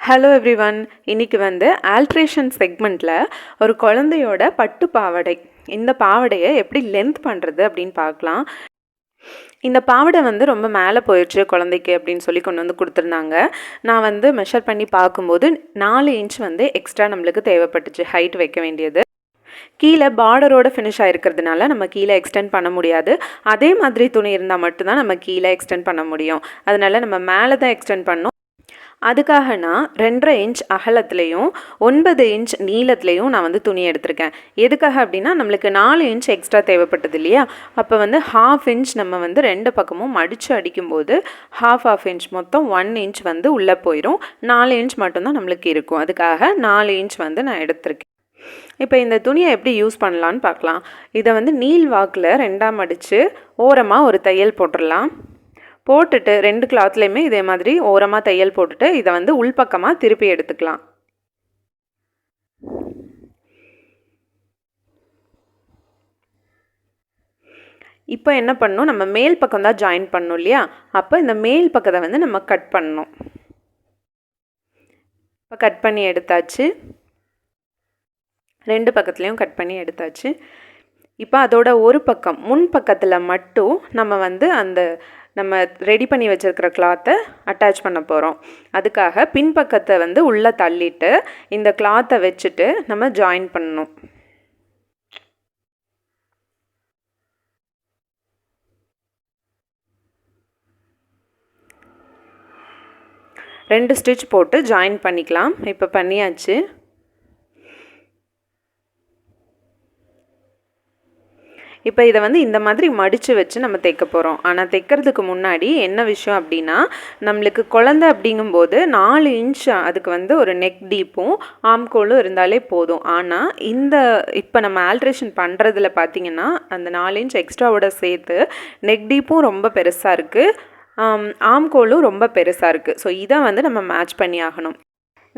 Hello every one இன்னைக்கு வந்து alteration செக்மெண்ட்டில் ஒரு குழந்தையோட பட்டு பாவாடை. இந்த பாவாடையை எப்படி லென்த் பண்ணுறது அப்படின்னு பார்க்கலாம். இந்த பாவாடை வந்து ரொம்ப மேலே போயிடுச்சு குழந்தைக்கு அப்படின்னு சொல்லி கொண்டு வந்து கொடுத்துருந்தாங்க. நான் வந்து மெஷர் பண்ணி பார்க்கும்போது நாலு இன்ச் வந்து எக்ஸ்ட்ரா நம்மளுக்கு தேவைப்பட்டுச்சு. ஹைட் வைக்க வேண்டியது. கீழே பார்டரோட ஃபினிஷ் ஆகிருக்கிறதுனால நம்ம கீழே எக்ஸ்டெண்ட் பண்ண முடியாது. அதே மாதிரி துணி இருந்தால் மட்டும்தான் நம்ம கீழே எக்ஸ்டெண்ட் பண்ண முடியும். அதனால் நம்ம மேலே தான் எக்ஸ்டெண்ட் பண்ணோம் அதுக்காக நான் ரெண்டரை இன்ச் அகலத்துலேயும் ஒன்பது இன்ச் நீளத்துலேயும் நான் வந்து துணி எடுத்திருக்கேன். எதுக்காக அப்படின்னா நம்மளுக்கு நாலு இன்ச் எக்ஸ்ட்ரா தேவைப்பட்டது இல்லையா? அப்போ வந்து ஹாஃப் இன்ச் நம்ம வந்து ரெண்டு பக்கமும் மடித்து அடிக்கும்போது ஹாஃப் ஹாஃப் இன்ச் மொத்தம் ஒன் இன்ச் வந்து உள்ளே போயிடும் நாலு இன்ச் மட்டும்தான் நம்மளுக்கு இருக்கும். அதுக்காக நாலு இன்ச் வந்து நான் எடுத்திருக்கேன். இப்போ இந்த துணியை எப்படி யூஸ் பண்ணலான்னு பார்க்கலாம். இதை வந்து நீல் வாக்கில் ரெண்டாக மடித்து ஓரமாக ஒரு தையல் போட்டுடலாம் போட்டுட்டு ரெண்டு கிளாத்லேயுமே இதே மாதிரி ஓரமாக தையல் போட்டுட்டு இதை வந்து உள்பக்கமாக திருப்பி எடுத்துக்கலாம். இப்போ என்ன பண்ணணும்? நம்ம மேல் பக்கம் தான் ஜாயின் பண்ணணும் இல்லையா? அப்போ இந்த மேல் பக்கத்தை வந்து நம்ம கட் பண்ணணும். இப்போ கட் பண்ணி எடுத்தாச்சு. ரெண்டு பக்கத்துலேயும் கட் பண்ணி எடுத்தாச்சு. இப்போ அதோட ஒரு பக்கம் முன் பக்கத்தில் மட்டும் நம்ம வந்து அந்த நம்ம ரெடி பண்ணி வச்சுருக்கிற கிளாத்தை அட்டாச் பண்ண போகிறோம் அதுக்காக பின்பக்கத்தை வந்து உள்ளே தள்ளிட்டு இந்த கிளாத்தை வச்சுட்டு நம்ம ஜாயின் பண்ணணும். ரெண்டு ஸ்டிச் போட்டு ஜாயின் பண்ணிக்கலாம். இப்போ பண்ணியாச்சு. இப்போ இதை வந்து இந்த மாதிரி மடித்து வச்சு நம்ம தைக்க போகிறோம் ஆனால் தைக்கிறதுக்கு முன்னாடி என்ன விஷயம் அப்படின்னா நம்மளுக்கு குழந்த அப்படிங்கும்போது நாலு இன்ச் அதுக்கு வந்து ஒரு நெக் டீப்பும் ஆம்கோலும் இருந்தாலே போதும். ஆனால் இந்த இப்போ நம்ம ஆல்ட்ரேஷன் பண்ணுறதுல பார்த்தீங்கன்னா அந்த நாலு இன்ச் எக்ஸ்ட்ராவோட சேர்த்து நெக் டீப்பும் ரொம்ப பெருசாக இருக்குது ஆம்கோலும் ரொம்ப பெருசாக இருக்குது ஸோ இதை வந்து நம்ம மேட்ச் பண்ணி ஆகணும்.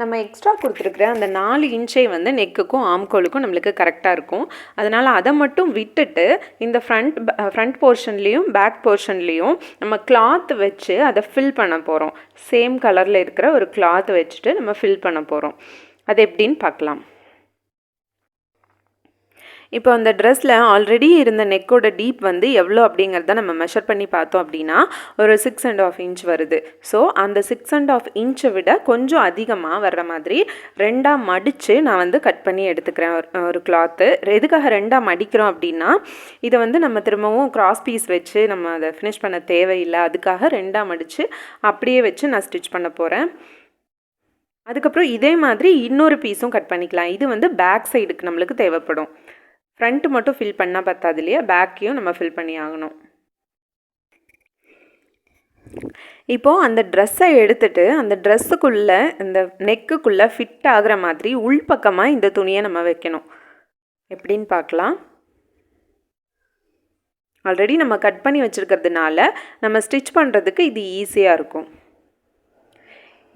நம்ம எக்ஸ்ட்ரா கொடுத்துருக்குற அந்த நாலு இன்ச்சை வந்து நெக்குக்கும் ஆம்கோலுக்கும் நம்மளுக்கு கரெக்டாக இருக்கும். அதனால் அதை மட்டும் விட்டுட்டு இந்த ஃப்ரண்ட் ஃப்ரண்ட் போர்ஷன்லேயும் பேக் போர்ஷன்லேயும் நம்ம கிளாத் வச்சு அதை ஃபில் பண்ண போகிறோம் சேம் கலரில் இருக்கிற ஒரு கிளாத் வச்சுட்டு நம்ம ஃபில் பண்ண போகிறோம் அது எப்படின்னு பார்க்கலாம். இப்போ அந்த ட்ரெஸ்ஸில் ஆல்ரெடி இருந்த நெக்கோட டீப் வந்து எவ்வளோ அப்படிங்கிறத நம்ம மெஷர் பண்ணி பார்த்தோம் அப்படின்னா ஒரு சிக்ஸ் அண்ட் ஆஃப் இன்ச் வருது. ஸோ அந்த சிக்ஸ் அண்ட் ஆஃப் இன்ச்சை விட கொஞ்சம் அதிகமாக வர்ற மாதிரி ரெண்டாக மடித்து நான் வந்து கட் பண்ணி எடுத்துக்கிறேன். ஒரு கிளாத்து எதுக்காக ரெண்டாக மடிக்கிறோம் அப்படின்னா இதை வந்து நம்ம திரும்பவும் கிராஸ் பீஸ் வச்சு நம்ம அதை ஃபினிஷ் பண்ண தேவையில்லை. அதுக்காக ரெண்டாக மடித்து அப்படியே வச்சு நான் ஸ்டிச் பண்ண போகிறேன் அதுக்கப்புறம் இதே மாதிரி இன்னொரு பீஸும் கட் பண்ணிக்கலாம். இது வந்து பேக் சைடுக்கு நம்மளுக்கு தேவைப்படும். ஃப்ரண்ட்டு மட்டும் ஃபில் பண்ணால் பத்தாது இல்லையா? பேக்கையும் நம்ம ஃபில் பண்ணி ஆகணும். இப்போது அந்த ட்ரெஸ்ஸை எடுத்துட்டு அந்த ட்ரெஸ்ஸுக்குள்ளே இந்த நெக்குக்குள்ளே ஃபிட் ஆகிற மாதிரி உள்பக்கமாக இந்த துணியை நம்ம வைக்கணும். எப்படின்னு பார்க்கலாம். ஆல்ரெடி நம்ம கட் பண்ணி வச்சுருக்கிறதுனால நம்ம ஸ்டிச் பண்ணுறதுக்கு இது ஈஸியாக இருக்கும்.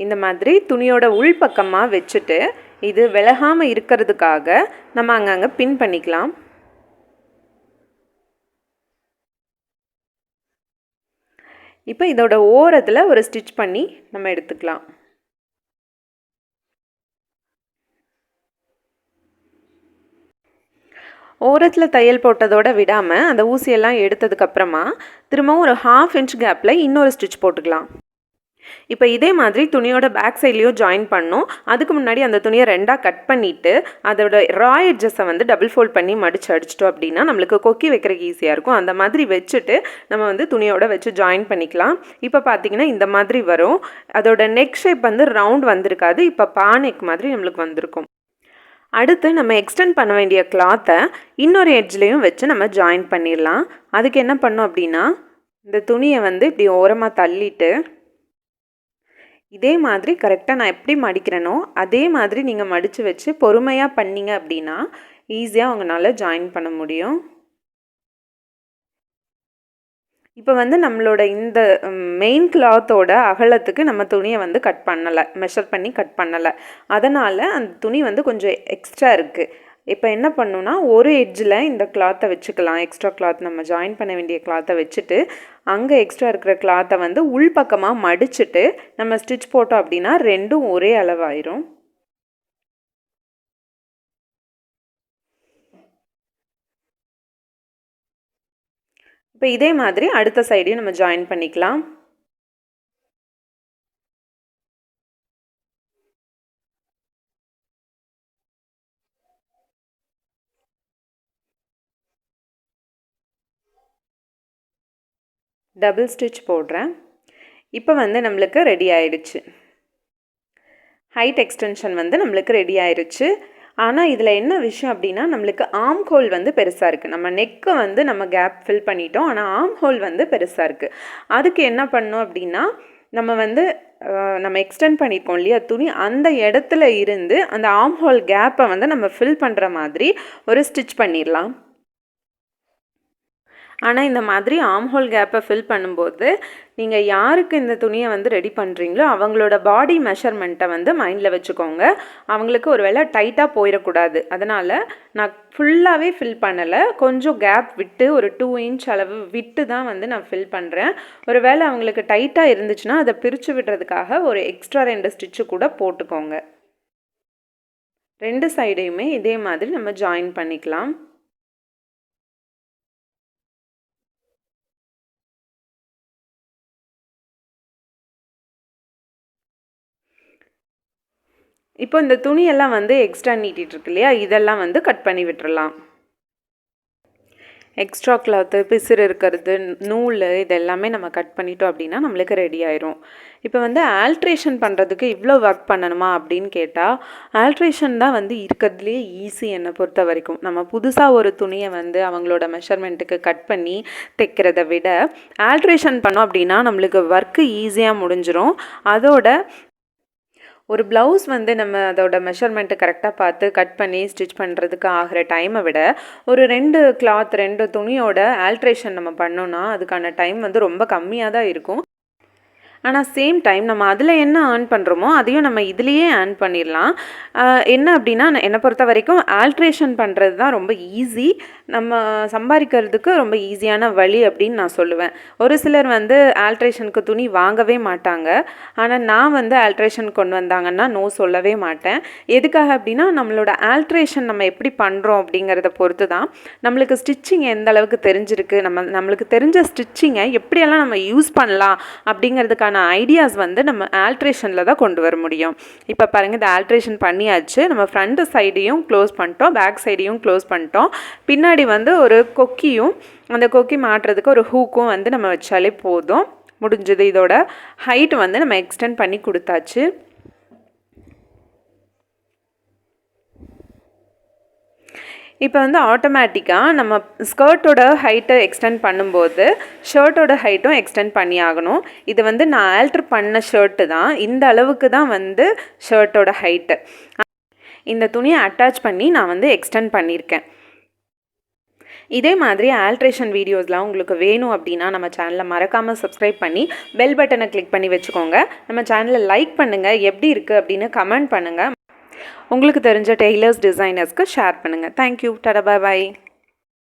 இந்த மாதிரி துணியோட உள்பக்கமாக வச்சுட்டு இது விலகாமல் இருக்கிறதுக்காக நம்ம அங்கங்கே பின் பண்ணிக்கலாம். இப்போ இதோட ஓரத்தில் ஒரு ஸ்டிச் பண்ணி நம்ம எடுத்துக்கலாம். ஓரத்தில் தையல் போட்டதோட விடாமல் அந்த ஊசியெல்லாம் எடுத்ததுக்கப்புறமா திரும்பவும் ஒரு ஹாஃப் இன்ச் கேப்பில் இன்னொரு ஸ்டிச் போட்டுக்கலாம். இப்போ இதே மாதிரி துணியோட பேக் சைட்லேயும் ஜாயின் பண்ணோம். அதுக்கு முன்னாடி அந்த துணியை ரெண்டாக கட் பண்ணிவிட்டு அதோட ரா எட்ஜஸை வந்து டபுள் ஃபோல்ட் பண்ணி மடித்து அடிச்சிட்டோம் அப்படின்னா நம்மளுக்கு கொக்கி வைக்கிறதுக்கு ஈஸியாக இருக்கும். அந்த மாதிரி வச்சுட்டு நம்ம வந்து துணியோட வச்சு ஜாயின் பண்ணிக்கலாம். இப்போ பார்த்தீங்கன்னா இந்த மாதிரி வரும். அதோட நெக் ஷேப் வந்து ரவுண்ட் வந்திருக்காது. இப்போ பானெக் மாதிரி நம்மளுக்கு வந்திருக்கும். அடுத்து நம்ம எக்ஸ்டெண்ட் பண்ண வேண்டிய கிளாத்தை இன்னொரு எட்ஜ்லேயும் வச்சு நம்ம ஜாயின் பண்ணிடலாம். அதுக்கு என்ன பண்ணோம் அப்படின்னா இந்த துணியை வந்து இப்படி ஓரமாக தள்ளிட்டு இதே மாதிரி கரெக்டாக நான் எப்படி மடிக்கிறேனோ அதே மாதிரி நீங்கள் மடித்து வச்சு பொறுமையாக பண்ணிங்க அப்படின்னா ஈஸியாக உங்களால் ஜாயின் பண்ண முடியும். இப்போ வந்து நம்மளோட இந்த மெயின் கிளாத்தோட அகலத்துக்கு நம்ம துணியை வந்து கட் பண்ணலை மெஷர் பண்ணி கட் பண்ணலை. அதனால் அந்த துணி வந்து கொஞ்சம் எக்ஸ்ட்ரா இருக்குது இப்போ என்ன பண்ணணுன்னா ஒரு எட்ஜில் இந்த கிளாத்தை வச்சுக்கலாம். எக்ஸ்ட்ரா கிளாத் நம்ம ஜாயின் பண்ண வேண்டிய கிளாத்தை வச்சுட்டு அங்கே எக்ஸ்ட்ரா இருக்கிற கிளாத்தை வந்து உள்பக்கமாக மடிச்சுட்டு நம்ம ஸ்டிச் போட்டோம் அப்படின்னா ரெண்டும் ஒரே அளவாயிரும். இப்போ இதே மாதிரி அடுத்த சைடையும் நம்ம ஜாயின் பண்ணிக்கலாம். டபுள் ஸ்டிச் போடுறேன். இப்போ வந்து நம்மளுக்கு ரெடி ஆயிடுச்சு. ஹைட் எக்ஸ்டென்ஷன் வந்து நம்மளுக்கு ரெடி ஆயிடுச்சு ஆனால் இதில் என்ன விஷயம் அப்படின்னா நம்மளுக்கு ஆம் ஹோல் வந்து பெருசாக இருக்குது நம்ம நெக்கை வந்து நம்ம கேப் ஃபில் பண்ணிட்டோம். ஆனால் ஆம் ஹோல் வந்து பெருசாக இருக்குது அதுக்கு என்ன பண்ணோம் அப்படின்னா நம்ம வந்து நம்ம எக்ஸ்டெண்ட் பண்ணியிருக்கோம் இல்லையா துணி. அந்த இடத்துல இருந்து அந்த ஆம் ஹோல் கேப்பை வந்து நம்ம ஃபில் பண்ணுற மாதிரி ஒரு ஸ்டிச் பண்ணிடலாம் ஆனால் இந்த மாதிரி ஆம்ஹோல் கேப்பை ஃபில் பண்ணும்போது நீங்கள் யாருக்கு இந்த துணியை வந்து ரெடி பண்ணுறீங்களோ அவங்களோட பாடி மெஷர்மெண்ட்டை வந்து மைண்டில் வச்சுக்கோங்க. அவங்களுக்கு ஒரு வேளை டைட்டாக போயிடக்கூடாது. அதனால் நான் ஃபுல்லாகவே ஃபில் பண்ணலை. கொஞ்சம் கேப் விட்டு ஒரு டூ இன்ச் அளவு விட்டு தான் வந்து நான் ஃபில் பண்ணுறேன் ஒரு வேளை அவங்களுக்கு டைட்டாக இருந்துச்சுன்னா அதை பிரித்து விடுறதுக்காக ஒரு எக்ஸ்ட்ரா ரெண்டு ஸ்டிச்சு கூட போட்டுக்கோங்க. ரெண்டு சைடையுமே இதே மாதிரி நம்ம ஜாயின் பண்ணிக்கலாம். இப்போ இந்த துணியெல்லாம் வந்து எக்ஸ்ட்ரா நீட்டிகிட்ருக்கு இல்லையா இதெல்லாம் வந்து கட் பண்ணி விட்டுறலாம். எக்ஸ்ட்ரா கிளாத்து பிசிறு இருக்கிறது நூல் இது எல்லாமே நம்ம கட் பண்ணிட்டோம் அப்படின்னா நம்மளுக்கு ரெடி ஆயிரும். இப்போ வந்து ஆல்ட்ரேஷன் பண்ணுறதுக்கு இவ்வளோ ஒர்க் பண்ணணுமா அப்படின்னு கேட்டால் ஆல்ட்ரேஷன் தான் வந்து இருக்கிறதுலே ஈஸி என்னை பொறுத்த வரைக்கும். நம்ம புதுசாக ஒரு துணியை வந்து அவங்களோட மெஷர்மெண்ட்டுக்கு கட் பண்ணி தைக்கிறத விட ஆல்ட்ரேஷன் பண்ணோம் அப்படின்னா நம்மளுக்கு ஒர்க்கு ஈஸியாக முடிஞ்சிடும் அதோட ஒரு ப்ளவுஸ் வந்து நம்ம அதோட மெஷர்மெண்ட்டு கரெக்டாக பார்த்து கட் பண்ணி ஸ்டிச் பண்ணுறதுக்கு ஆகிற டைமை விட ஒரு ரெண்டு கிளாத் ரெண்டு துணியோட ஆல்ட்ரேஷன் நம்ம பண்ணோன்னா அதுக்கான டைம் வந்து ரொம்ப கம்மியாக தான் இருக்கும். ஆனால் சேம் டைம் நம்ம அதில் என்ன ஏர்ன் பண்ணுறோமோ அதையும் நம்ம இதுலேயே ஏர்ன் பண்ணிடலாம். என்ன அப்படின்னா என்னை பொறுத்த வரைக்கும் ஆல்ட்ரேஷன் பண்ணுறது தான் ரொம்ப ஈஸி நம்ம சம்பாதிக்கிறதுக்கு ரொம்ப ஈஸியான வழி அப்படின்னு நான் சொல்லுவேன். ஒரு சிலர் வந்து ஆல்ட்ரேஷனுக்கு துணி வாங்கவே மாட்டாங்க. ஆனால் நான் வந்து ஆல்ட்ரேஷன் கொண்டு வந்தாங்கன்னா நோ சொல்லவே மாட்டேன். எதுக்காக அப்படின்னா நம்மளோட ஆல்ட்ரேஷன் நம்ம எப்படி பண்ணுறோம் அப்படிங்கிறத பொறுத்து தான் நம்மளுக்கு ஸ்டிச்சிங் எந்த அளவுக்கு தெரிஞ்சிருக்கு நம்ம நம்மளுக்கு தெரிஞ்ச ஸ்டிச்சிங்கை எப்படியெல்லாம் நம்ம யூஸ் பண்ணலாம் அப்படிங்கிறதுக்கான ஐடியாஸ் வந்து நம்ம ஆல்ட்ரேஷனில் தான் கொண்டு வர முடியும். இப்போ பாருங்கள் இந்த ஆல்ட்ரேஷன் பண்ணியாச்சு. நம்ம ஃப்ரண்ட் சைடையும் க்ளோஸ் பண்ணிட்டோம் பேக் சைடையும் க்ளோஸ் பண்ணிட்டோம். பின்னாடி முன்னாடி வந்து ஒரு கொக்கியும் அந்த கொக்கி மாட்டுறதுக்கு ஒரு ஹூக்கும் வந்து நம்ம வச்சாலே போதும். முடிஞ்சது இதோட ஹைட் வந்து நம்ம எக்ஸ்டெண்ட் பண்ணி கொடுத்தாச்சு. இப்போ வந்து ஆட்டோமேட்டிக்காக நம்ம ஸ்கர்ட்டோட ஹைட்டை எக்ஸ்டெண்ட் பண்ணும்போது ஷர்ட்டோட ஹைட்டும் எக்ஸ்டெண்ட் பண்ணி ஆகணும். இது வந்து நான் ஆல்ட்ரு பண்ண ஷர்ட்டு தான். இந்த அளவுக்கு தான் வந்து ஷர்ட்டோட ஹைட்டு இந்த துணியை அட்டாச் பண்ணி நான் வந்து எக்ஸ்டெண்ட் பண்ணியிருக்கேன். இதே மாதிரி ஆல்ட்ரேஷன் வீடியோஸ்லாம் உங்களுக்கு வேணும் அப்படின்னா நம்ம சேனலை மறக்காமல் சப்ஸ்கிரைப் பண்ணி பெல் பட்டனை கிளிக் பண்ணி வச்சுக்கோங்க. நம்ம சேனலை லைக் பண்ணுங்கள் எப்படி இருக்குது அப்படின்னு கமெண்ட் பண்ணுங்கள் உங்களுக்கு தெரிஞ்ச டெய்லர்ஸ் டிசைனர்ஸ்க்கு ஷேர் பண்ணுங்கள் thank you tata bye bye